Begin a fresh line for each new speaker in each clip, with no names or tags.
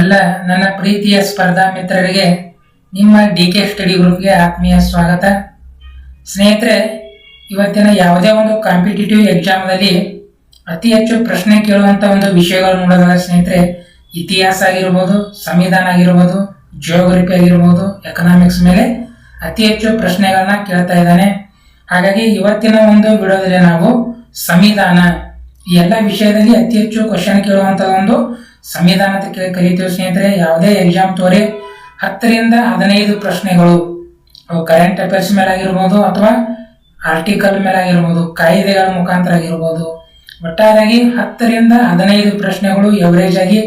ಎಲ್ಲ ನನ್ನ ಪ್ರೀತಿಯ ಸ್ಪರ್ಧಾ ಮಿತ್ರರಿಗೆ, ನಿಮ್ಮ ಡಿ ಕೆ ಸ್ಟಡಿ ಗ್ರೂಪ್ಗೆ ಆತ್ಮೀಯ ಸ್ವಾಗತ. ಸ್ನೇಹಿತರೆ, ಇವತ್ತಿನ ಯಾವುದೇ ಒಂದು ಕಾಂಪಿಟೇಟಿವ್ ಎಕ್ಸಾಮ್ನಲ್ಲಿ ಅತಿ ಹೆಚ್ಚು ಪ್ರಶ್ನೆ ಕೇಳುವಂಥ ಒಂದು ವಿಷಯಗಳು ನೋಡೋದಾದ್ರೆ ಸ್ನೇಹಿತರೆ. ಇತಿಹಾಸ ಆಗಿರ್ಬೋದು, ಸಂವಿಧಾನ ಆಗಿರ್ಬೋದು ಜಿಯೋಗ್ರಫಿ ಆಗಿರ್ಬೋದು ಎಕನಾಮಿಕ್ಸ್ ಮೇಲೆ ಅತಿ ಹೆಚ್ಚು ಪ್ರಶ್ನೆಗಳನ್ನ ಕೇಳ್ತಾ ಇದ್ದಾನೆ. ಹಾಗಾಗಿ ಇವತ್ತಿನ ಒಂದು ವಿಡಿಯೋದಲ್ಲಿ ನಾವು ಸಂವಿಧಾನ, ಈ ಎಲ್ಲ ವಿಷಯದಲ್ಲಿ ಅತಿ ಹೆಚ್ಚು ಕ್ವಶನ್ ಕೇಳುವಂತ ಒಂದು ಸಂವಿಧಾನ ಅಂತ ಕೇಳಿ ಕಲಿತೀವಿ ಸ್ನೇಹಿತರೆ, ಯಾವುದೇ ಎಕ್ಸಾಮ್ ತೋರಿ ಹತ್ತರಿಂದ ಹದಿನೈದು ಪ್ರಶ್ನೆಗಳು. ಕರೆಂಟ್ ಅಫೇರ್ಸ್ ಮೇಲೆ ಆಗಿರ್ಬೋದು ಅಥವಾ ಆರ್ಟಿಕಲ್ ಮೇಲೆ ಆಗಿರ್ಬೋದು ಕಾಯ್ದೆಗಳ ಮುಖಾಂತರ ಆಗಿರ್ಬೋದು ಒಟ್ಟಾರೆಯಾಗಿ ಹತ್ತರಿಂದ ಹದಿನೈದು ಪ್ರಶ್ನೆಗಳು ಎವರೇಜ್ ಆಗಿ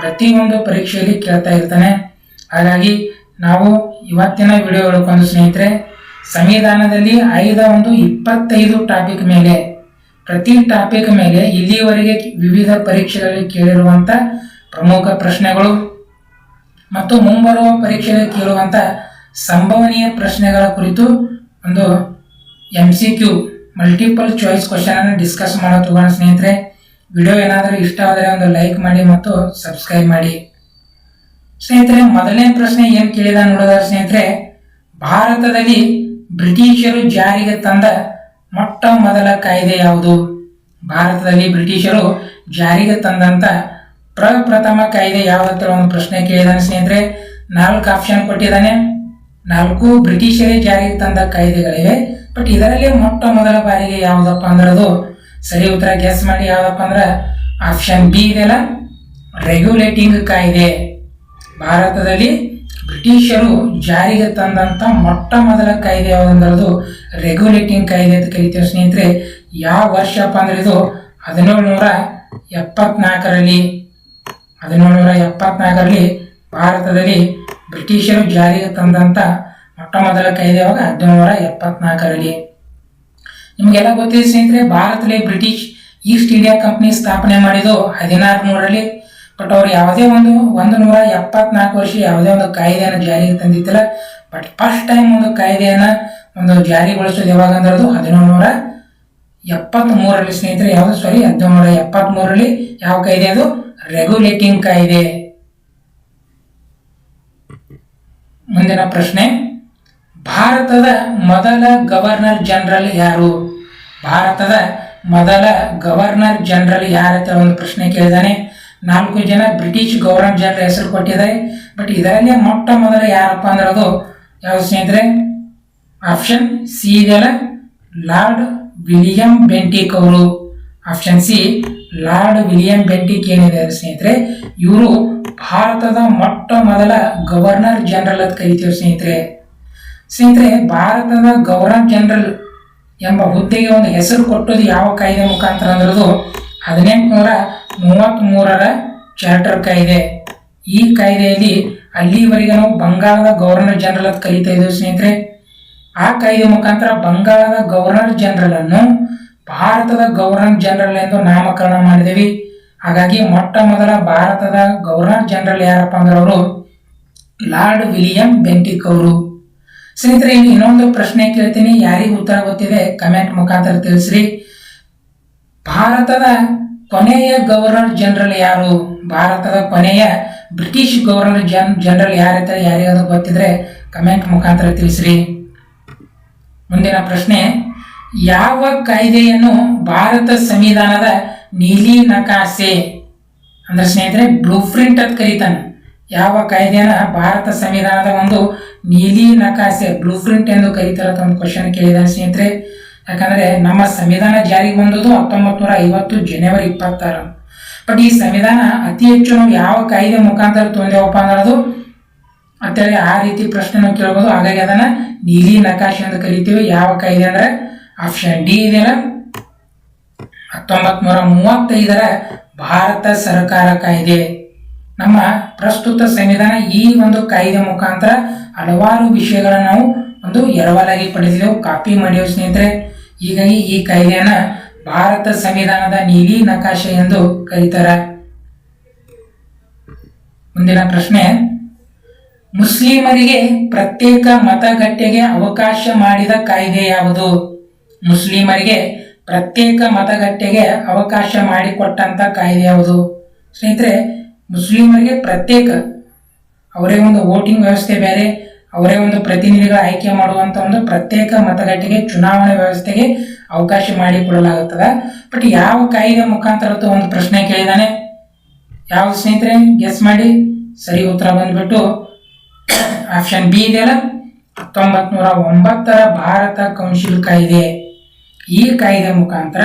ಪ್ರತಿಯೊಂದು ಪರೀಕ್ಷೆಯಲ್ಲಿ ಕೇಳ್ತಾ ಇರ್ತಾನೆ. ಹಾಗಾಗಿ ನಾವು ಇವತ್ತಿನ ವಿಡಿಯೋ ಹೇಳ್ಕೊಂಡು ಸ್ನೇಹಿತರೆ, ಸಂವಿಧಾನದಲ್ಲಿ ಐದ ಒಂದು ಇಪ್ಪತ್ತೈದು ಟಾಪಿಕ್ ಮೇಲೆ ಪ್ರತಿ ಟಾಪಿಕ್ ಮೇಲೆ ಇಲ್ಲಿಯವರೆಗೆ ವಿವಿಧ ಪರೀಕ್ಷೆಗಳಲ್ಲಿ ಕೇಳಿರುವಂತ ಪ್ರಮುಖ ಪ್ರಶ್ನೆಗಳು ಮತ್ತು ಮುಂಬರುವ ಪರೀಕ್ಷೆಯಲ್ಲಿ ಕೇಳುವಂತ ಸಂಭವನೀಯ ಪ್ರಶ್ನೆಗಳ ಕುರಿತು ಒಂದು M C Q multiple choice question ಅನ್ನು ಡಿಸ್ಕಸ್ ಮಾಡೋ ತಗೋಣ ಸ್ನೇಹಿತರೆ ವಿಡಿಯೋ ಏನಾದರೂ ಇಷ್ಟ ಆದರೆ ಒಂದು ಲೈಕ್ ಮಾಡಿ ಮತ್ತು ಸಬ್ಸ್ಕ್ರೈಬ್ ಮಾಡಿ. ಸ್ನೇಹಿತರೆ, ಮೊದಲನೇ ಪ್ರಶ್ನೆ ಏನು ಕೇಳಿದ ನೋಡೋದಾದ್ರೆ ಸ್ನೇಹಿತರೆ, ಭಾರತದಲ್ಲಿ ಬ್ರಿಟಿಷರು ಜಾರಿಗೆ ತಂದ ಮೊಟ್ಟ ಮೊದಲ ಕಾಯ್ದೆ ಯಾವುದು? ಭಾರತದಲ್ಲಿ ಬ್ರಿಟಿಷರು ಜಾರಿಗೆ ತಂದಂತ ಪ್ರಪ್ರಥಮ ಕಾಯ್ದೆ ಯಾವತ್ತ ಒಂದು ಪ್ರಶ್ನೆ ಕೇಳಿದಾನೆ ಸ್ನೇಹಿತರೆ. ನಾಲ್ಕು ಆಪ್ಷನ್ ಕೊಟ್ಟಿದ್ದಾನೆ. ನಾಲ್ಕು ಬ್ರಿಟಿಷರೇ ಜಾರಿಗೆ ತಂದ ಕಾಯ್ದೆಗಳಿವೆ. ಬಟ್ ಇದರಲ್ಲಿ ಮೊಟ್ಟ ಮೊದಲ ಬಾರಿಗೆ ಯಾವುದಪ್ಪ ಅಂದ್ರೆ ಅದು ಸರಿ ಉತ್ತರ ಗೆಸ್ ಮಾಡಿ ಯಾವುದಪ್ಪ ಅಂದ್ರೆ ಆಪ್ಷನ್ ಬಿ ಇದೆಲ್ಲ ರೆಗ್ಯುಲೇಟಿಂಗ್ ಕಾಯ್ದೆ. ಭಾರತದಲ್ಲಿ ಬ್ರಿಟಿಷರು ಜಾರಿಗೆ ತಂದಂತ ಮೊಟ್ಟ ಮೊದಲ ಕಾಯ್ದೆ ಯಾವುದಂದ್ರದು ರೆಗ್ಯುಲೇಟಿಂಗ್ ಕಾಯ್ದೆ ಅಂತ ಕರಿತೀವಿ ಸ್ನೇಹಿತರೆ. ಯಾವ ವರ್ಷಪ್ಪ ಅಂದ್ರೆ ಇದು ಹದಿನೇಳು ನೂರ ಎಪ್ಪತ್ನಾಲ್ಕರಲ್ಲಿ ಹದಿನೇಳು ನೂರ ಎಪ್ಪತ್ನಾಲ್ಕರಲ್ಲಿ ಭಾರತದಲ್ಲಿ ಬ್ರಿಟಿಷರು ಜಾರಿಗೆ ತಂದಂತ ಮೊಟ್ಟ ಮೊದಲ ಕಾಯ್ದೆ ಯಾವಾಗ? ಹದಿನೇಳು ನೂರ ಎಪ್ಪತ್ನಾಲ್ಕರಲ್ಲಿ. ನಿಮಗೆಲ್ಲ ಗೊತ್ತಿದೆ ಸ್ನೇಹಿತರೆ, ಭಾರತದಲ್ಲಿ ಬ್ರಿಟಿಷ್ ಈಸ್ಟ್ ಇಂಡಿಯಾ ಕಂಪ್ನಿ ಸ್ಥಾಪನೆ ಮಾಡಿದ್ದು ಹದಿನಾರು ನೂರಲ್ಲಿ ಬಟ್ ಅವ್ರು ಯಾವುದೇ ಒಂದು ಒಂದು ನೂರ ಎಪ್ಪತ್ನಾಲ್ಕು ವರ್ಷ ಯಾವುದೇ ಒಂದು ಕಾಯ್ದೆಯನ್ನು ಜಾರಿಗೆ ತಂದಿದ್ದಿಲ್ಲ. ಬಟ್ ಫಸ್ಟ್ ಟೈಮ್ ಒಂದು ಕಾಯ್ದೆಯನ್ನು ಒಂದು ಜಾರಿಗೊಳಿಸೋದು ಯಾವಾಗ ಅಂದ್ರೆ ಅದು ಹದಿನೇಳು ನೂರ ಎಪ್ಪತ್ತ್ ಮೂರರಲ್ಲಿ ಸ್ನೇಹಿತರೆ, ಯಾವುದು ಸಾರಿ ಹದಿನೇಳು ನೂರ ಎಪ್ಪತ್ತ್ ಮೂರರಲ್ಲಿ ಯಾವ ಕಾಯ್ದೆ ಅದು? ರೆಗ್ಯುಲೇಟಿಂಗ್ ಕಾಯ್ದೆ. ಮುಂದಿನ ಪ್ರಶ್ನೆ. ಭಾರತದ ಮೊದಲ ಗವರ್ನರ್ ಜನರಲ್ ಯಾರು? ಭಾರತದ ಮೊದಲ ಗವರ್ನರ್ ಜನರಲ್ ಯಾರ ಒಂದು ಪ್ರಶ್ನೆ ಕೇಳಿದಾನೆ. ನಾಲ್ಕು ಜನ ಬ್ರಿಟಿಷ್ ಗವರ್ನರ್ ಜನರಲ್ ಹೆಸರು ಕೊಟ್ಟಿದ್ದಾರೆ. ಬಟ್ ಇದರಲ್ಲಿ ಮೊಟ್ಟ ಮೊದಲ ಯಾರಪ್ಪ ಅಂದ್ರೆ ಅದು ಯಾವ ಸ್ನೇಹಿತರೆ? ಆಪ್ಷನ್ ಸಿ ಇದೆಯಲ್ಲ? ಲಾರ್ಡ್ ವಿಲಿಯಂ ಬೆಂಟಿಕ್ ಅವರು. Option C Lord William Bentinck ಏನಿದೆ ಸ್ನೇಹಿತರೆ? ಇವರು ಭಾರತದ ಮೊಟ್ಟ ಮೊದಲ ಗವರ್ನರ್ ಜನರಲ್ ಅಂತ ಕರಿತೀವಿ ಸ್ನೇಹಿತರೆ. ಸ್ನೇಹಿತರೆ, ಭಾರತದ ಗವರ್ನರ್ ಜನರಲ್ ಎಂಬ ಹುದ್ದೆಗೆ ಒಂದು ಹೆಸರು ಕೊಟ್ಟದ್ದು ಯಾವ ಕಾಯ್ದೆ ಮುಖಾಂತರ ಅಂದ್ರದು ಹದಿನೆಂಟುನೂರ ಮೂವತ್ತ್ ಮೂರರ ಚಾರ್ಟರ್ ಕಾಯ್ದೆ. ಈ ಕಾಯ್ದೆಯಲ್ಲಿ ಅಲ್ಲಿವರೆಗೆ ನಾವು ಬಂಗಾಳದ ಗವರ್ನರ್ ಜನರಲ್ ಅಂತ ಕರೀತಾ ಇದ್ದೇವೆ ಸ್ನೇಹಿತರೆ. ಆ ಕಾಯ್ದೆ ಮುಖಾಂತರ ಬಂಗಾಳದ ಗವರ್ನರ್ ಜನರಲ್ ಅನ್ನು ಭಾರತದ ಗವರ್ನರ್ ಜನರಲ್ ಎಂದು ನಾಮಕರಣ ಮಾಡಿದೆವಿ. ಹಾಗಾಗಿ ಮೊಟ್ಟ ಮೊದಲ ಭಾರತದ ಗವರ್ನರ್ ಜನರಲ್ ಯಾರಪ್ಪ ಅಂದ್ರೆ ಅವರು ಲಾರ್ಡ್ ವಿಲಿಯಂ ಬೆಂಟಿಕ್ ಅವರು. ಸ್ನೇಹಿತರೆ ಇನ್ನೊಂದು ಪ್ರಶ್ನೆ ಕೇಳ್ತೀನಿ. ಯಾರಿಗೂ ಉತ್ತರ ಗೊತ್ತಿದೆ? ಕಮೆಂಟ್ ಮುಖಾಂತರ ತಿಳಿಸ್ರಿ. ಭಾರತದ ಕೊನೆಯ ಗವರ್ನರ್ ಜನರಲ್ ಯಾರು? ಭಾರತದ ಕೊನೆಯ ಬ್ರಿಟಿಷ್ ಗವರ್ನರ್ ಜನ್, ಜನರಲ್ ಯಾರಂತ ಯಾರಿಗಾದ್ರೂ ಗೊತ್ತಿದ್ರೆ ಕಮೆಂಟ್ ಮುಖಾಂತರ ತಿಳಿಸ್ರಿ. ಮುಂದಿನ ಪ್ರಶ್ನೆ, ಯಾವ ಕಾಯ್ದೆಯನ್ನು ಭಾರತ ಸಂವಿಧಾನದ ನೀಲಿ ನಕಾಸೆ, ಅಂದ್ರೆ ಸ್ನೇಹಿತರೆ ಬ್ಲೂ ಪ್ರಿಂಟ್ ಅಂತ ಕರೀತಾನೆ. ಯಾವ ಕಾಯ್ದೆಯನ್ನ ಭಾರತ ಸಂವಿಧಾನದ ಒಂದು ನೀಲಿ ನಕಾಸೆ ಬ್ಲೂ ಪ್ರಿಂಟ್ ಎಂದು ಕರೀತಾರ ಒಂದು ಕ್ವಶನ್ ಕೇಳಿದಾನೆ ಸ್ನೇಹಿತರೆ. ಯಾಕಂದ್ರೆ ನಮ್ಮ ಸಂವಿಧಾನ ಜಾರಿಗೆ ಬಂದದ್ದು ಹತ್ತೊಂಬತ್ತು ನೂರ ಐವತ್ತು ಜನವರಿ ಇಪ್ಪತ್ತಾರು. ಬಟ್ ಈ ಸಂವಿಧಾನ ಅತಿ ಹೆಚ್ಚು ನಾವು ಯಾವ ಕಾಯ್ದೆ ಮುಖಾಂತರ ತೊಂದೇವಪ್ಪ ಅಂದ್ರೆ ಅದು ಅಂತೇಳಿ ಆ ರೀತಿ ಪ್ರಶ್ನೆ ನಾವು ಕೇಳ್ಬೋದು. ಹಾಗಾಗಿ ಅದನ್ನ ನೀಲಿ ನಕಾಶೆ ಅಂತ ಕರಿತೀವಿ. ಯಾವ ಕಾಯ್ದೆ ಅಂದ್ರೆ ಆಪ್ಷನ್ ಡಿ ಇದೆಯಲ್ಲ ಹತ್ತೊಂಬತ್ ನೂರ ಮೂವತ್ತೈದರ ಭಾರತ ಸರ್ಕಾರ ಕಾಯ್ದೆ. ನಮ್ಮ ಪ್ರಸ್ತುತ ಸಂವಿಧಾನ ಈ ಒಂದು ಕಾಯ್ದೆ ಮುಖಾಂತರ ಹಲವಾರು ವಿಷಯಗಳನ್ನ ನಾವು ಒಂದು ಎರವಲಾಗಿ ಪಡೆದಿದ್ದೆವು. ಕಾಪಿ ಮಾಡಿದೆವು ಸ್ನೇಹಿತರೆ ಹೀಗಾಗಿ ಈ ಕಾಯ್ದೆಯನ್ನ ಭಾರತ ಸಂವಿಧಾನದ ನೀಲಿ ನಕಾಶೆ ಎಂದು ಕರೀತಾರೆ. ಮುಂದಿನ ಪ್ರಶ್ನೆ, ಮುಸ್ಲಿಮರಿಗೆ ಪ್ರತ್ಯೇಕ ಮತಗಟ್ಟೆಗೆ ಅವಕಾಶ ಮಾಡಿದ ಕಾಯ್ದೆ ಯಾವುದು? ಮುಸ್ಲಿಮರಿಗೆ ಪ್ರತ್ಯೇಕ ಮತಗಟ್ಟೆಗೆ ಅವಕಾಶ ಮಾಡಿಕೊಟ್ಟಂತ ಕಾಯ್ದೆ ಯಾವುದು? ಸ್ನೇಹಿತರೆ, ಮುಸ್ಲಿಮರಿಗೆ ಪ್ರತ್ಯೇಕ. ಅವರೇ ಒಂದು ವೋಟಿಂಗ್ ವ್ಯವಸ್ಥೆ ಬೇರೆ ಅವರೇ ಒಂದು ಪ್ರತಿನಿಧಿಗಳ ಆಯ್ಕೆ ಮಾಡುವಂತ ಒಂದು ಪ್ರತ್ಯೇಕ ಮತಗಟ್ಟೆಗೆ, ಚುನಾವಣೆ ವ್ಯವಸ್ಥೆಗೆ ಅವಕಾಶ ಮಾಡಿಕೊಡಲಾಗುತ್ತದೆ ಬಟ್ ಯಾವ ಕಾಯಿದೆ ಮುಖಾಂತರ ಅಂತ ಒಂದು ಪ್ರಶ್ನೆ ಕೇಳಿದಾನೆ. ಯಾವ ಸ್ನೇಹಿತರೆ ಗೆಸ್ ಮಾಡಿ. ಸರಿ, ಉತ್ತರ ಬಂದ್ಬಿಟ್ಟು ಆಪ್ಷನ್ ಬಿ ಇದೆಯಲ್ಲ ಹತ್ತೊಂಬತ್ ನೂರ ಭಾರತ ಕೌನ್ಸಿಲ್ ಕಾಯ್ದೆ. ಈ ಕಾಯ್ದೆ ಮುಖಾಂತರ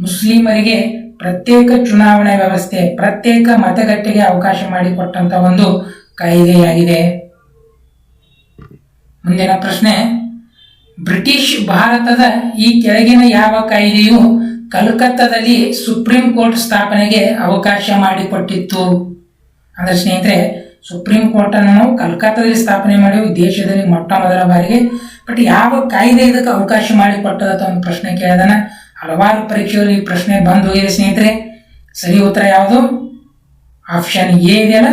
ಮುಸ್ಲಿಮರಿಗೆ ಪ್ರತ್ಯೇಕ ಚುನಾವಣೆ ವ್ಯವಸ್ಥೆ, ಪ್ರತ್ಯೇಕ ಮತಗಟ್ಟೆಗೆ ಅವಕಾಶ ಮಾಡಿಕೊಟ್ಟಂತ ಒಂದು ಕಾಯ್ದೆಯಾಗಿದೆ. ಮುಂದಿನ ಪ್ರಶ್ನೆ. ಬ್ರಿಟಿಷ್ ಭಾರತದ ಈ ಕೆಳಗಿನ ಯಾವ ಕಾಯ್ದೆಯು ಕಲ್ಕತ್ತಾದಲ್ಲಿ ಸುಪ್ರೀಂ ಕೋರ್ಟ್ ಸ್ಥಾಪನೆಗೆ ಅವಕಾಶ ಮಾಡಿಕೊಟ್ಟಿತ್ತು. ಅಂದ್ರೆ ಸ್ನೇಹಿತರೆ, ಸುಪ್ರೀಂ ಕೋರ್ಟ್ ಅನ್ನು ಕಲ್ಕತ್ತಾದಲ್ಲಿ ಸ್ಥಾಪನೆ ಮಾಡಿ ದೇಶದಲ್ಲಿ ಮೊಟ್ಟ ಮೊದಲ ಬಾರಿಗೆ. ಬಟ್ ಯಾವ ಕಾಯ್ದೆ ಇದಕ್ಕೆ ಅವಕಾಶ ಮಾಡಿಕೊಟ್ಟದ ಒಂದು ಪ್ರಶ್ನೆ ಕೇಳಿದಾನ. ಹಲವಾರು ಪರೀಕ್ಷೆಗಳು ಈ ಪ್ರಶ್ನೆ ಬಂದು ಹೋಗಿದೆ ಸ್ನೇಹಿತರೆ. ಸರಿ ಉತ್ತರ ಯಾವುದು? ಆಪ್ಷನ್ ಎ ಇದೆಯಲ್ಲ?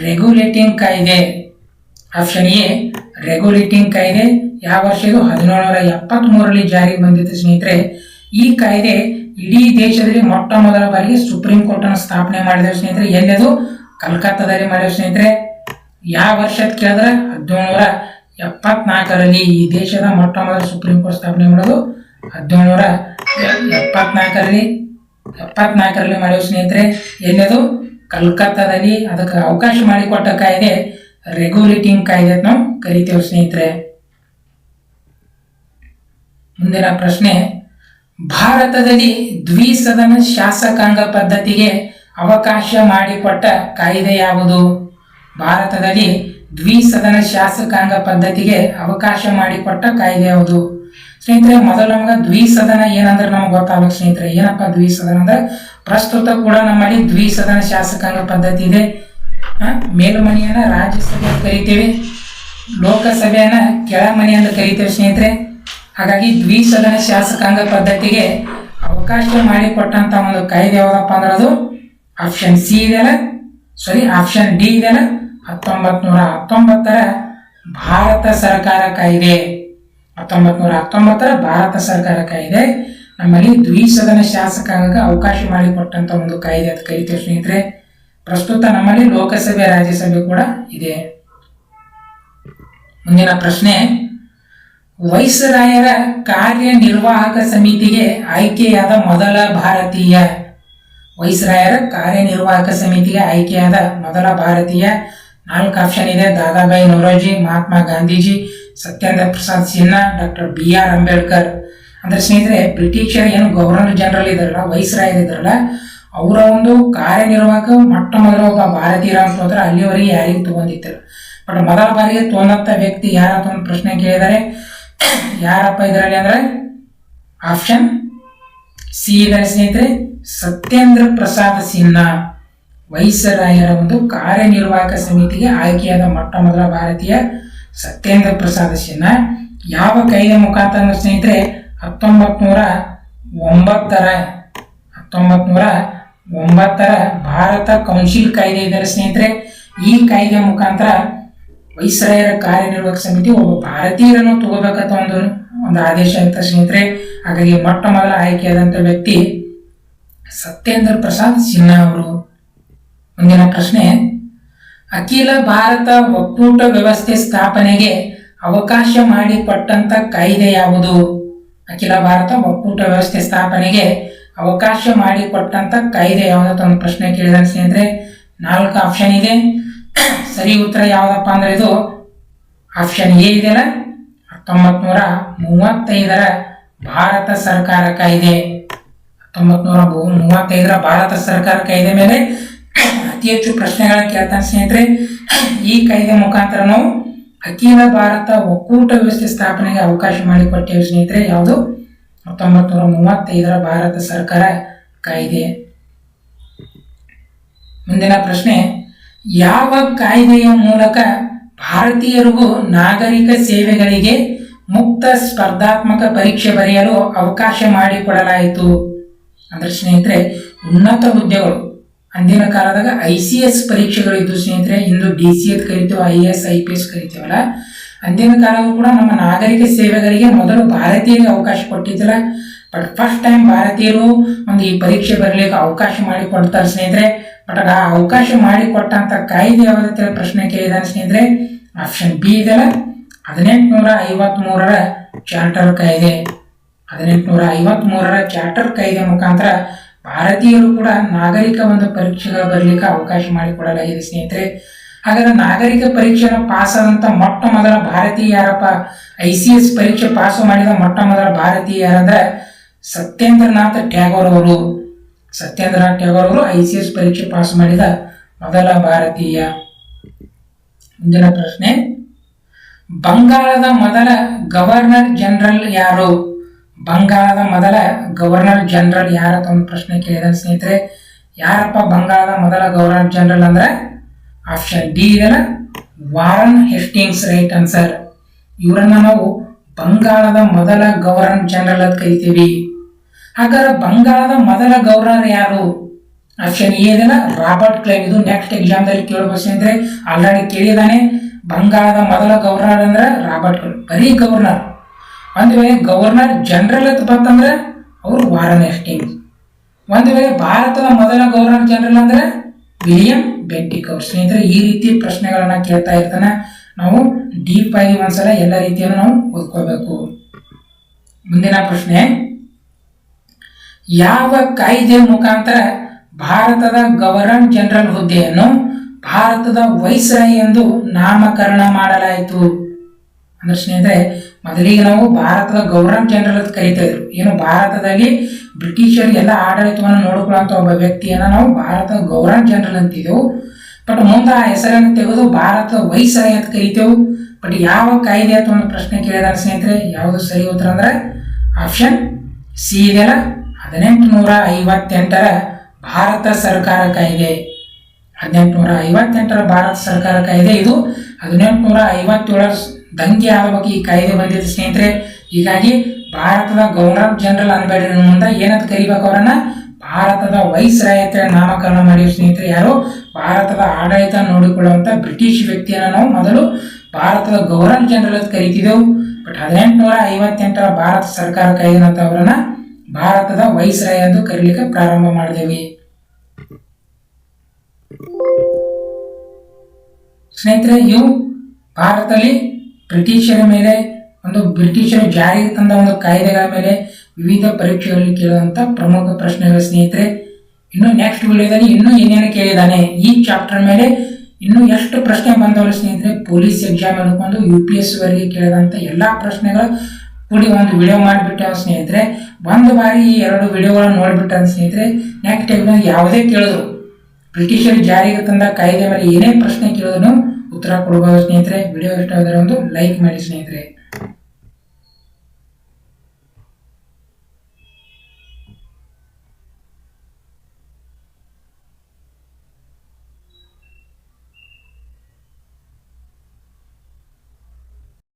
ರೆಗ್ಯುಲೇಟಿಂಗ್ ಕಾಯ್ದೆ. ಆಪ್ಷನ್ ಎ ರೆಗ್ಯುಲೇಟಿಂಗ್ ಕಾಯ್ದೆ ಯಾವ ವರ್ಷ ಇದು ಎಪ್ಪತ್ತ್ ಮೂರರಲ್ಲಿ ಜಾರಿಗೆ ಬಂದಿತ್ತು ಸ್ನೇಹಿತರೆ. ಈ ಕಾಯ್ದೆ ಇಡೀ ದೇಶದಲ್ಲಿ ಮೊಟ್ಟ ಮೊದಲ ಬಾರಿಗೆ ಸುಪ್ರೀಂ ಕೋರ್ಟ್ ಅನ್ನು ಸ್ಥಾಪನೆ ಮಾಡಿದ ಸ್ನೇಹಿತರೆ. ಎಲ್ಲದು? ಕಲ್ಕತ್ತಾದಲ್ಲಿ ಮಾಡಿದ ಸ್ನೇಹಿತರೆ. ಯಾವ ವರ್ಷದ ಕೇಳಿದ್ರೆ? ಹದಿನೇಳು ನೂರ ಎಪ್ಪತ್ನಾಲ್ಕರಲ್ಲಿ ಈ ದೇಶದ ಮೊಟ್ಟ ಮೊದಲ ಸುಪ್ರೀಂ ಕೋರ್ಟ್ ಸ್ಥಾಪನೆ ಮಾಡೋದು ಹದಿನೇಳು ನೂರ ಎಪ್ಪತ್ನಾಲ್ಕರಲ್ಲಿ. ಎಪ್ಪತ್ನಾಲ್ಕರಲ್ಲಿ ಮಾಡಿದ ಸ್ನೇಹಿತರೆ. ಎಲ್ಲದು? ಕಲ್ಕತ್ತಾದಲ್ಲಿ. ಅದಕ್ಕೆ ಅವಕಾಶ ಮಾಡಿಕೊಟ್ಟ ಕಾಯ್ದೆ ರೆಗ್ಯುಲೇಟಿಂಗ್ ಕಾಯ್ದೆ ನಾವು ಕರಿತೇವೆ ಸ್ನೇಹಿತರೆ. ಮುಂದಿನ ಪ್ರಶ್ನೆ, ಭಾರತದಲ್ಲಿ ದ್ವಿಸದನ ಶಾಸಕಾಂಗ ಪದ್ಧತಿಗೆ ಅವಕಾಶ ಮಾಡಿಕೊಟ್ಟ ಕಾಯ್ದೆ ಯಾವುದು? ಭಾರತದಲ್ಲಿ ದ್ವಿಸದನ ಶಾಸಕಾಂಗ ಪದ್ಧತಿಗೆ ಅವಕಾಶ ಮಾಡಿಕೊಟ್ಟ ಕಾಯ್ದೆ ಯಾವುದು? ಸ್ನೇಹಿತರೆ, ಮೊದಲು ನಮ್ಗೆ ದ್ವಿಸದನ ಏನಂದ್ರೆ ನಮ್ಗೆ ಗೊತ್ತಾಗಬೇಕು ಸ್ನೇಹಿತರೆ. ಏನಪ್ಪ ದ್ವಿಸದನ ಅಂದ್ರೆ? ಪ್ರಸ್ತುತ ಕೂಡ ನಮ್ಮಲ್ಲಿ ದ್ವಿಸದನ ಶಾಸಕಾಂಗ ಪದ್ಧತಿ ಇದೆ. ಮೇಲ್ಮನೆಯನ್ನ ರಾಜ್ಯಸಭೆ ಕರಿತೇವೆ. ಲೋಕಸಭೆಯನ್ನ ಕೆಳಮನೆ ಅಂತ ಕರಿತೇವೆ ಸ್ನೇಹಿತರೆ. ಹಾಗಾಗಿ ದ್ವಿಸದನ ಶಾಸಕಾಂಗ ಪದ್ಧತಿಗೆ ಅವಕಾಶ ಮಾಡಿಕೊಟ್ಟಂತ ಒಂದು ಕಾಯ್ದೆ ಯಾವುದಪ್ಪ ಅಂದ್ರೆ ಅದು ಆಪ್ಷನ್ ಸಿ ಇದೆಯಲ್ಲ? ಸಾರಿ ಆಪ್ಷನ್ ಡಿ ಇದೆಯಲ್ಲ? ಹತ್ತೊಂಬತ್ ನೂರ ಹತ್ತೊಂಬತ್ತರ ಭಾರತ ಸರ್ಕಾರ ಕಾಯ್ದೆ. ಹತ್ತೊಂಬತ್ ನೂರ ಹತ್ತೊಂಬತ್ತರ ಭಾರತ ಸರ್ಕಾರ ಕಾಯ್ದೆ. ನಮ್ಮಲ್ಲಿ ದ್ವಿಸದನ ಶಾಸಕಾಂಗಕ್ಕೆ ಅವಕಾಶ ಮಾಡಿಕೊಟ್ಟಂತ ಒಂದು ಕಾಯ್ದೆ ಅಂತ ಕರಿತೇವೆ ಸ್ನೇಹಿತರೆ. ಪ್ರಸ್ತುತ ನಮ್ಮಲ್ಲಿ ಲೋಕಸಭೆ ರಾಜ್ಯಸಭೆ ಕೂಡ ಇದೆ. ಮುಂದಿನ ಪ್ರಶ್ನೆ, ವೈಸರಾಯರ ಕಾರ್ಯನಿರ್ವಾಹಕ ಸಮಿತಿಗೆ ಆಯ್ಕೆಯಾದ ಮೊದಲ ಭಾರತೀಯ, ವೈಸರಾಯರ ಕಾರ್ಯನಿರ್ವಾಹಕ ಸಮಿತಿಗೆ ಆಯ್ಕೆಯಾದ ಮೊದಲ ಭಾರತೀಯ, ನಾಲ್ಕು ಆಪ್ಷನ್ ಇದೆ. Dadabhai Naoroji Mahatma Gandhiji Satyendra Prasad Sinha, doctor B R Ambedkar. ಅಂದ್ರೆ ಸ್ನೇಹಿತರೆ, ಬ್ರಿಟಿಷರ ಏನು ಗವರ್ನರ್ ಜನರಲ್ ಇದಾರಲ್ಲ ವೈಸ್ರಾಯರ್ ಇದಾರಲ್ಲ ಅವರ ಒಂದು ಕಾರ್ಯನಿರ್ವಾಹಕ, ಮೊಟ್ಟ ಮೊದಲ ಒಬ್ಬ ಭಾರತೀಯರ ಅಂತ ಅಲ್ಲಿವರೆಗೆ ಯಾರಿಗೂ ತಗೊಂಡಿದ್ದರು ಬಟ್ ಮೊದಲ ಬಾರಿಗೆ ತೋನತ್ತ ವ್ಯಕ್ತಿ ಯಾರಂತ ಒಂದು ಪ್ರಶ್ನೆ ಕೇಳಿದ್ದಾರೆ ಯಾರಪ್ಪ ಇದರಲ್ಲಿ ಅಂದ್ರೆ? ಆಪ್ಷನ್ ಸಿ ಇದರ ಸ್ನೇಹಿತರೆ, ಸತ್ಯೇಂದ್ರ ಪ್ರಸಾದ್ ಸಿನ್ಹಾ, ವೈಸರಾಯರ ಒಂದು ಕಾರ್ಯನಿರ್ವಾಹಕ ಸಮಿತಿಗೆ ಆಯ್ಕೆಯಾದ ಮೊಟ್ಟ ಮೊದಲ ಭಾರತೀಯ ಸತ್ಯೇಂದ್ರ ಪ್ರಸಾದ್ ಸಿನ್ಹಾ. ಯಾವ ಕಾಯ್ದೆ ಮುಖಾಂತರ ಸ್ನೇಹಿತರೆ ಹತ್ತೊಂಬತ್ ನೂರ ಒಂಬತ್ತರ ಹತ್ತೊಂಬತ್ ನೂರ ಒಂಬತ್ತರ ಭಾರತ ಕೌನ್ಸಿಲ್ ಕಾಯ್ದೆ ಇದ್ದಾರೆ ಸ್ನೇಹಿತರೆ, ಈ ಕಾಯ್ದೆ ಮುಖಾಂತರ ವೈಸರಾಯರ ಕಾರ್ಯನಿರ್ವಾಹಕ ಸಮಿತಿ ಒಬ್ಬ ಭಾರತೀಯರನ್ನು ತಗೋಬೇಕಂತ ಒಂದು ಒಂದು ಆದೇಶ ಅಂತ ಸ್ನೇಹಿತರೆ, ಹಾಗಾಗಿ ಮೊಟ್ಟ ಮೊದಲ ಆಯ್ಕೆಯಾದಂಥ ವ್ಯಕ್ತಿ ಸತ್ಯೇಂದ್ರ ಪ್ರಸಾದ್ ಸಿನ್ಹಾ ಅವರು. ಮುಂದಿನ ಪ್ರಶ್ನೆ, ಅಖಿಲ ಭಾರತ ಒಕ್ಕೂಟ ವ್ಯವಸ್ಥೆ ಸ್ಥಾಪನೆಗೆ ಅವಕಾಶ ಮಾಡಿಕೊಟ್ಟಂತ ಕಾಯ್ದೆ ಯಾವುದು? ಅಖಿಲ ಭಾರತ ಒಕ್ಕೂಟ ವ್ಯವಸ್ಥೆ ಸ್ಥಾಪನೆಗೆ ಅವಕಾಶ ಮಾಡಿಕೊಟ್ಟಂತ ಕಾಯ್ದೆ ಯಾವುದು ಒಂದು ಪ್ರಶ್ನೆ ಕೇಳಿದ ಸ್ನೇಹಿತರೆ. ನಾಲ್ಕು ಆಪ್ಷನ್ ಇದೆ. ಸರಿ ಉತ್ತರ ಯಾವುದಪ್ಪ ಅಂದ್ರೆ ಇದು ಆಪ್ಷನ್ ಎ ಇದೆಯಲ್ಲ? ಹತ್ತೊಂಬತ್ ನೂರ ಮೂವತ್ತೈದರ ಭಾರತ ಸರ್ಕಾರ ಕಾಯ್ದೆ. ಹತ್ತೊಂಬತ್ ನೂರ ಮೂವತ್ತೈದರ ಭಾರತ ಸರ್ಕಾರ ಕಾಯ್ದೆ ಮೇಲೆ ಅತಿ ಹೆಚ್ಚು ಪ್ರಶ್ನೆಗಳನ್ನ ಕೇಳ್ತಾನೆ ಸ್ನೇಹಿತರೆ. ಈ ಕಾಯ್ದೆ ಮುಖಾಂತರ ನಾವು ಅಖಿಲ ಭಾರತ ಒಕ್ಕೂಟ ವ್ಯವಸ್ಥೆ ಸ್ಥಾಪನೆಗೆ ಅವಕಾಶ ಮಾಡಿಕೊಟ್ಟೇವೆ ಸ್ನೇಹಿತರೆ. ಯಾವುದು? ಹತ್ತೊಂಬತ್ ನೂರ ಮೂವತ್ತೈದರ ಭಾರತ ಸರ್ಕಾರ ಕಾಯ್ದೆ. ಮುಂದಿನ ಪ್ರಶ್ನೆ ಯಾವ ಕಾಯ್ದೆಯ ಮೂಲಕ ಭಾರತೀಯರಿಗೂ ನಾಗರಿಕ ಸೇವೆಗಳಿಗೆ ಮುಕ್ತ ಸ್ಪರ್ಧಾತ್ಮಕ ಪರೀಕ್ಷೆ ಬರೆಯಲು ಅವಕಾಶ ಮಾಡಿಕೊಡಲಾಯಿತು. ಅಂದ್ರೆ ಸ್ನೇಹಿತರೆ, ಉನ್ನತ ಹುದ್ದೆಗಳು. ಅಂದಿನ ಕಾಲದಾಗ ಐ ಸಿ ಎಸ್ ಪರೀಕ್ಷೆಗಳು ಇದ್ದು ಸ್ನೇಹಿತರೆ. ಇಂದು ಡಿ ಸಿ ಎಸ್ ಕರಿತೀವಿ, I S, I P S ಕರಿತೀವಲ್ಲ. ಅಂದಿನ ಕಾಲವೂ ಕೂಡ ನಮ್ಮ ನಾಗರಿಕ ಸೇವೆಗಳಿಗೆ ಮೊದಲು ಭಾರತೀಯರಿಗೆ ಅವಕಾಶ ಕೊಟ್ಟಿದ್ದಿಲ್ಲ. ಬಟ್ ಫಸ್ಟ್ ಟೈಮ್ ಭಾರತೀಯರು ಒಂದು ಈ ಪರೀಕ್ಷೆ ಬರಲಿಕ್ಕೆ ಅವಕಾಶ ಮಾಡಿ ಕೊಡ್ತಾರೆ ಸ್ನೇಹಿತರೆ. ಬಟ್ ಅವಕಾಶ ಮಾಡಿಕೊಟ್ಟಂತ ಕಾಯ್ದೆ ಯಾವ್ದು ಪ್ರಶ್ನೆ ಕೇಳಿದ ಸ್ನೇಹಿತರೆ? ಆಪ್ಷನ್ ಬಿ ಇದೆಲ್ಲ ಹದಿನೆಂಟುನೂರ ಐವತ್ಮೂರರ ಚಾರ್ಟರ್ ಕಾಯ್ದೆ. ಹದಿನೆಂಟುನೂರ ಐವತ್ಮೂರರ ಚಾರ್ಟರ್ ಕಾಯ್ದೆ ಮುಖಾಂತರ ಭಾರತೀಯರು ಕೂಡ ನಾಗರಿಕ ಒಂದು ಪರೀಕ್ಷೆಗಳು ಬರಲಿಕ್ಕೆ ಅವಕಾಶ ಮಾಡಿಕೊಡಲಾಗಿದೆ ಸ್ನೇಹಿತರೆ. ಹಾಗಾದ್ರೆ ನಾಗರಿಕ ಪರೀಕ್ಷೆನ ಪಾಸ್ ಆದಂತ ಮೊಟ್ಟ ಮೊದಲ ಭಾರತೀಯ ಯಾರಪ್ಪ? ಐ ಸಿ ಎಸ್ ಪರೀಕ್ಷೆ ಪಾಸ್ ಮಾಡಿದ ಮೊಟ್ಟ ಮೊದಲ ಭಾರತೀಯ ಯಾರಂದ್ರೆ ಸತ್ಯೇಂದ್ರನಾಥ್ ಟ್ಯಾಗೋರ್ ಅವರು. ಸತ್ಯೇಂದ್ರನಾಥ್ ಟ್ಯಾಗೋರ್ ಅವರು ಐ ಸಿ ಎಸ್ ಪರೀಕ್ಷೆ ಪಾಸ್ ಮಾಡಿದ ಮೊದಲ ಭಾರತೀಯ. ಮುಂದಿನ ಪ್ರಶ್ನೆ. ಬಂಗಾಳದ ಮೊದಲ ಗವರ್ನರ್ ಜನರಲ್ ಯಾರು? ಬಂಗಾಳದ ಮೊದಲ ಗವರ್ನರ್ ಜನರಲ್ ಯಾರ ಒಂದು ಪ್ರಶ್ನೆ ಕೇಳಿದ ಸ್ನೇಹಿತರೆ, ಯಾರಪ್ಪ ಬಂಗಾಳದ ಮೊದಲ ಗವರ್ನರ್ ಜನರಲ್ ಅಂದ್ರೆ? ಆಪ್ಷನ್ ಡಿ ಇದೆಲ್ಲ ವಾರನ್ ಹೆಸ್ಟಿಂಗ್ಸ್ ರೈಟ್ ಆನ್ಸರ್. ಇವರನ್ನ ನಾವು ಬಂಗಾಳದ ಮೊದಲ ಗವರ್ನರ್ ಜನರಲ್ ಅಂತ ಕರಿತೀವಿ. ಹಾಗಾದ್ರೆ ಬಂಗಾಳದ ಮೊದಲ ಗವರ್ನರ್ ಯಾರು? ಆಪ್ಷನ್ ಇದೆಲ್ಲ ರಾಬರ್ಟ್ ಕ್ಲೈವ್ ಇದು ನೆಕ್ಸ್ಟ್ ಎಕ್ಸಾಮ್ದಲ್ಲಿ ಕ್ವಶನ್ ಅಂದ್ರೆ ಆಲ್ರೆಡಿ ಕೇಳಿದಾನೆ. ಬಂಗಾಳದ ಮೊದಲ ಗವರ್ನರ್ ಅಂದ್ರೆ ರಾಬರ್ಟ್ ಕ್ಲೈನ್ ಬರೀ ಗವರ್ನರ್ ಒಂದು ವೇಳೆ ಗವರ್ನರ್ ಜನರಲ್ ಅಂತ ಬಂತಂದ್ರೆ ಅವರು ವಾರನ್ ಹೆಸ್ಟಿಂಗ್ಸ್ ಒಂದು ವೇಳೆ ಭಾರತದ ಮೊದಲ ಗವರ್ನರ್ ಜನರಲ್ ಅಂದ್ರೆ ವಿಲಿಯಂ ಬೆಂಟಿಕ್ ಅವ್ರ. ಸ್ನೇಹಿತರೆ, ಈ ರೀತಿ ಪ್ರಶ್ನೆಗಳನ್ನ ಕೇಳ್ತಾ ಇರ್ತಾನೆ. ನಾವು ಡೀಪ್ ಆಗಿ ಒಂದ್ಸಲ ಎಲ್ಲ ರೀತಿಯನ್ನು ನಾವು ಓದ್ಕೋಬೇಕು ಮುಂದಿನ ಪ್ರಶ್ನೆ. ಯಾವ ಕಾಯ್ದೆ ಮುಖಾಂತರ ಭಾರತದ ಗವರ್ನರ್ ಜನರಲ್ ಹುದ್ದೆಯನ್ನು ಭಾರತದ ವೈಸ್ರಾಯ್ ಎಂದು ನಾಮಕರಣ ಮಾಡಲಾಯಿತು. ಅಂದ್ರೆ ಸ್ನೇಹಿತರೆ, ಮೊದಲಿಗೆ ನಾವು ಭಾರತದ ಗವರ್ನರ್ ಜನರಲ್ ಅಂತ ಕರಿತಾ ಇದ್ರು. ಏನು ಭಾರತದಲ್ಲಿ ಬ್ರಿಟಿಷರು ಎಲ್ಲ ಆಡಳಿತವನ್ನು ನೋಡಿಕೊಳ್ಳುವಂತ ಒಬ್ಬ ವ್ಯಕ್ತಿಯನ್ನ ನಾವು ಭಾರತದ ಗವರ್ನರ್ ಜನರಲ್ ಅಂತಿದ್ದೆವು. ಬಟ್ ಮುಂದೆ ಆ ಹೆಸರನ್ನು ತೆಗೆದು ಭಾರತದ ವೈಸ್ರಾಯ್ ಅಂತ ಕರಿತೇವು. ಬಟ್ ಯಾವ ಕಾಯ್ದೆ ಅಂತ ಒಂದು ಪ್ರಶ್ನೆ ಕೇಳಿದಾರೆ ಸ್ನೇಹಿತರೆ, ಯಾವುದು ಸರಿ ಉತ್ತರ ಅಂದ್ರೆ ಆಪ್ಷನ್ ಸಿ ಇದೆಯಲ್ಲ. ಹದಿನೆಂಟು ನೂರ ಐವತ್ತೆಂಟರ ಭಾರತ ಸರ್ಕಾರ ಕಾಯ್ದೆ. ಹದಿನೆಂಟುನೂರ ಐವತ್ತೆಂಟರ ಭಾರತ ಸರ್ಕಾರ ಕಾಯ್ದೆ ಇದು. ಹದಿನೆಂಟುನೂರ ಐವತ್ತೇಳರ ದಂಗೆ ಆಗಬೇಕು ಈ ಕಾಯ್ದೆ ಬಂದಿದೆ ಸ್ನೇಹಿತರೆ. ಹೀಗಾಗಿ ಭಾರತದ ಗವರ್ನರ್ ಜನರಲ್ ಅನ್ಬೇಡ್ರಿ ಮುಂದೆ ಏನಂತ ಕರಿಬೇಕು ಅವರನ್ನ? ಭಾರತದ ವೈಸ್ ರಾಯತ ನಾಮಕರಣ ಮಾಡಿದ ಸ್ನೇಹಿತರೆ ಯಾರು? ಭಾರತದ ಆಡಳಿತ ನೋಡಿಕೊಳ್ಳುವಂಥ ಬ್ರಿಟಿಷ್ ವ್ಯಕ್ತಿಯನ್ನು ನಾವು ಮೊದಲು ಭಾರತದ ಗವರ್ನರ್ ಜನರಲ್ ಅಂತ ಕರಿತಿದ್ದೆವು. ಬಟ್ ಹದಿನೆಂಟುನೂರ ಐವತ್ತೆಂಟರ ಭಾರತ ಸರ್ಕಾರ ಕೈದಂತ ಅವರನ್ನ ಭಾರತದ ವೈಸ್ರಾಯ ಎಂದು ಕರೀಲಿಕ್ಕೆ ಪ್ರಾರಂಭ ಮಾಡಿದೆವಿ. ಸ್ನೇಹಿತರೆ, ಇವು ಭಾರತದಲ್ಲಿ ಬ್ರಿಟಿಷರ ಮೇಲೆ, ಒಂದು ಬ್ರಿಟಿಷರು ಜಾರಿಗೆ ತಂದ ಒಂದು ಕಾಯ್ದೆಗಳ ಮೇಲೆ ವಿವಿಧ ಪರೀಕ್ಷೆಗಳಲ್ಲಿ ಕೇಳುವಂತ ಪ್ರಮುಖ ಪ್ರಶ್ನೆಗಳು ಸ್ನೇಹಿತರೆ. ಇನ್ನು ನೆಕ್ಸ್ಟ್ ವಿಡಿಯೋದಲ್ಲಿ ಇನ್ನೂ ಏನೇನು ಕೇಳಿದಾನೆ ಈ ಚಾಪ್ಟರ್ ಮೇಲೆ ಇನ್ನು ಎಷ್ಟು ಪ್ರಶ್ನೆ ಬಂದವರು ಸ್ನೇಹಿತರೆ? ಪೊಲೀಸ್ ಎಕ್ಸಾಮ್ ಹಿಡ್ಕೊಂಡು ಯು ಪಿ ಎಸ್ ವರೆಗೆ ಕೇಳಿದಂಥ ಎಲ್ಲ ಪ್ರಶ್ನೆಗಳು ಕೂಡಿ ಒಂದು ವಿಡಿಯೋ ಮಾಡಿಬಿಟ್ಟೆ ಸ್ನೇಹಿತರೆ. ಒಂದು ಬಾರಿ ಈ ಎರಡು ವಿಡಿಯೋಗಳನ್ನು ನೋಡಿಬಿಟ್ಟ ಸ್ನೇಹಿತರೆ ನೆಕ್ಸ್ಟ್ ಟೈಮ್ ಯಾವುದೇ ಕೇಳಿದ್ರು, ಬ್ರಿಟಿಷರು ಜಾರಿಗೆ ತಂದ ಕಾಯ್ದೆ ಮೇಲೆ ಏನೇ ಪ್ರಶ್ನೆ ಕೇಳಿದ್ರು ಉತ್ತರ ಕೊಡಬಹುದು ಸ್ನೇಹಿತರೆ. ವಿಡಿಯೋ ಇಷ್ಟ ಆದರೆ ಒಂದು ಲೈಕ್ ಮಾಡಿ ಸ್ನೇಹಿತರೆ.